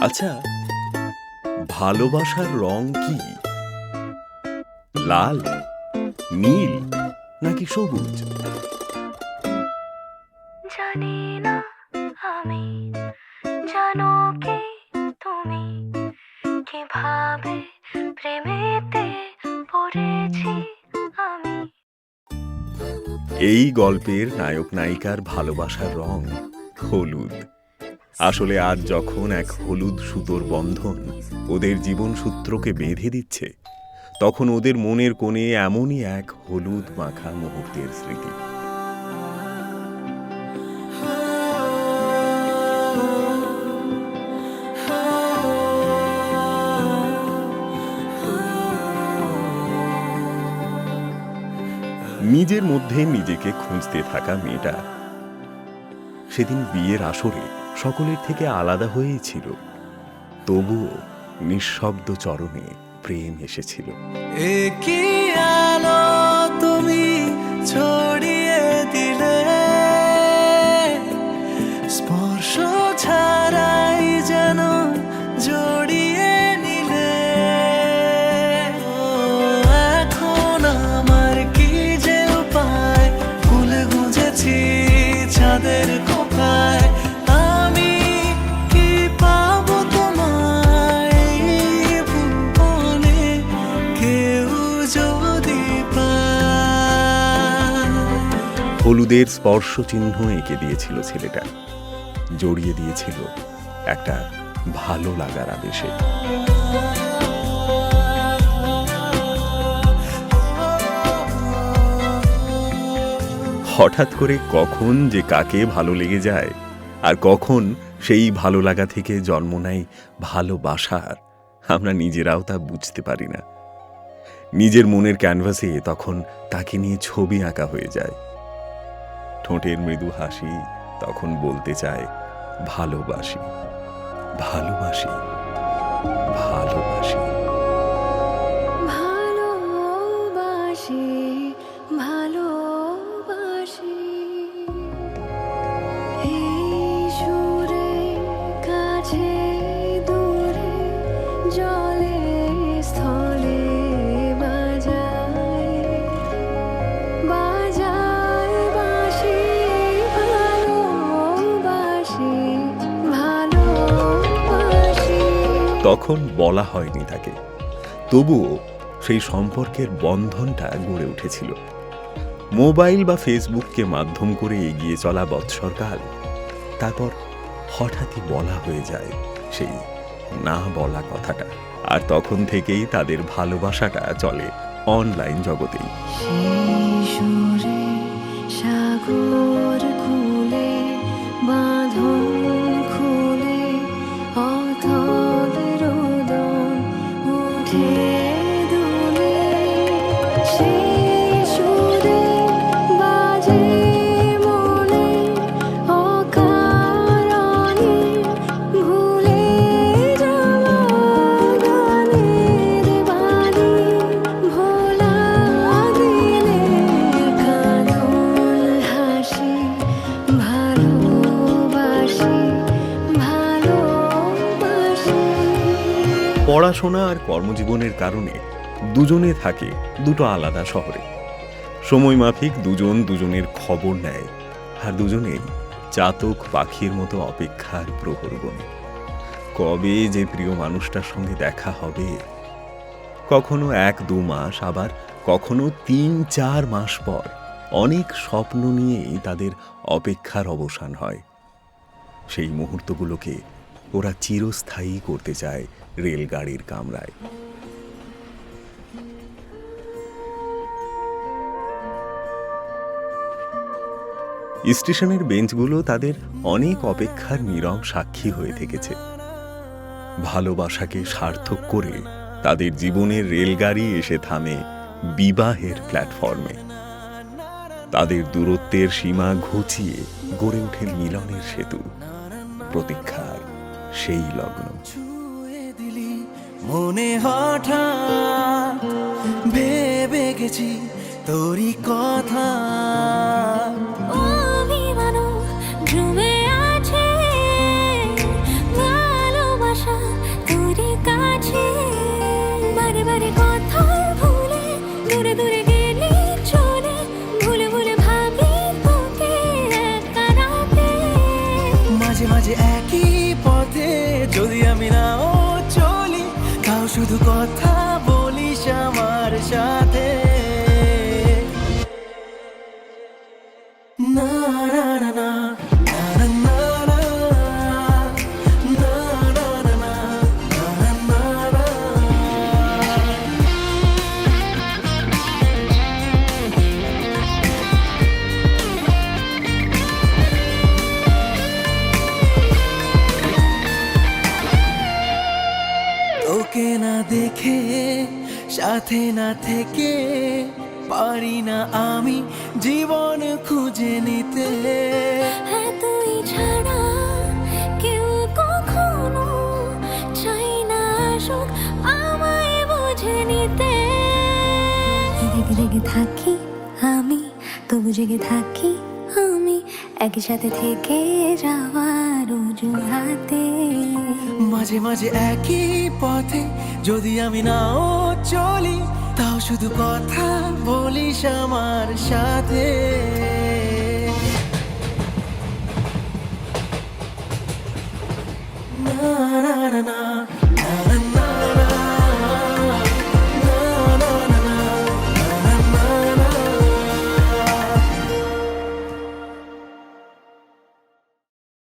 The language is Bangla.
আচ্ছা ভালোবাসার রং কি? লাল নীল নাকি সবুজ? জানি না আমি জানো কি তুমি? কীভাবে প্রেমেতে পড়েছি আমি? এই গল্পের নায়ক নায়িকার ভালোবাসার রং হলুদ। আসলে আজ যখন এক হলুদ সুতোর বন্ধন ওদের জীবন সূত্রকে বেঁধে দিচ্ছে, তখন ওদের মনের কোণে এমনই এক হলুদ মাখা মুহূর্তের স্মৃতি। নিজের মধ্যে নিজেকে খুঁজতে থাকা মেয়েটা সেদিন বিয়ের আসরে সকলের থেকে আলাদা হয়েই ছিল। তবুও নিঃশব্দ চরণে প্রেম এসেছিল। তুমি হলুদের স্পর্শ চিহ্ন এঁকে দিয়েছিল ছেলেটা। জড়িয়ে দিয়েছিল একটা ভালো লাগার আদেশে হঠাৎ করে কখন যে কাকে ভালো লেগে যায় আর কখন সেই ভালো লাগা থেকে জন্ম নেয় ভালোবাসার আমরা নিজেরাও তা বুঝতে পারি না। নিজের মনের ক্যানভাসে তখন তাকে নিয়ে ছবি আঁকা হয়ে যায়। ঠোঁটের মৃদু হাসি তখন বলতে চায় ভালোবাসি ভালোবাসি ভালোবাসি। তখন বলা হয়নি তাকে। তবুও সেই সম্পর্কের বন্ধনটা গড়ে উঠেছিল। মোবাইল বা ফেসবুককে মাধ্যম করে এগিয়ে চলা বৎসরকাল তারপর হঠাৎই বলা হয়ে যায় সেই না বলা কথাটা। আর তখন থেকেই তাদের ভালোবাসাটা চলে অনলাইন জগতেই। পড়াশোনা আর কর্মজীবনের কারণে দুজনে থাকে দুটো আলাদা শহরে। সময় মাফিক দুজন দুজনের খবর নেয়, আর দুজনেই চাতক পাখির মতো অপেক্ষার প্রহর গণে কবে যে প্রিয় মানুষটার সঙ্গে দেখা হবে, কখনো এক দু মাস, আবার কখনো তিন চার মাস পর অনেক স্বপ্ন নিয়েই তাদের অপেক্ষার অবসান হয়। সেই মুহূর্তগুলোকে ওরা চিরস্থায়ী করতে চায় রেলগাড়ির কামরায়। স্টেশনের বেঞ্চগুলো তাদের অনেক অপেক্ষার নীরব সাক্ষী হয়ে থেকেছে। ভালোবাসাকে সার্থক করে তাদের জীবনের রেলগাড়ি এসে থামে বিবাহের প্ল্যাটফর্মে। তাদের দূরত্বের সীমা ঘুচিয়ে গড়ে ওঠে মিলনের সেতু। প্রতীক্ষার সেই লগ্ন। মনে হঠাৎ, ভেবে গেছি তোরই কথা। সাথে না থেকে পারি না আমি জীবন খুঁজে নিতে। তুই ছাড়া কেউ কখনো চাই না সুখ আমায় বুঝে নিতে। রেগে রেগে থাকি আমি তবু জেগে থাকি আমি একই সাথে থেকে যাওয়ার অজুহাতে। মাঝে মাঝে একই পথে যদি আমি নাও চলি, তাও শুধু কথা বলিস আমার সাথে। না না না না।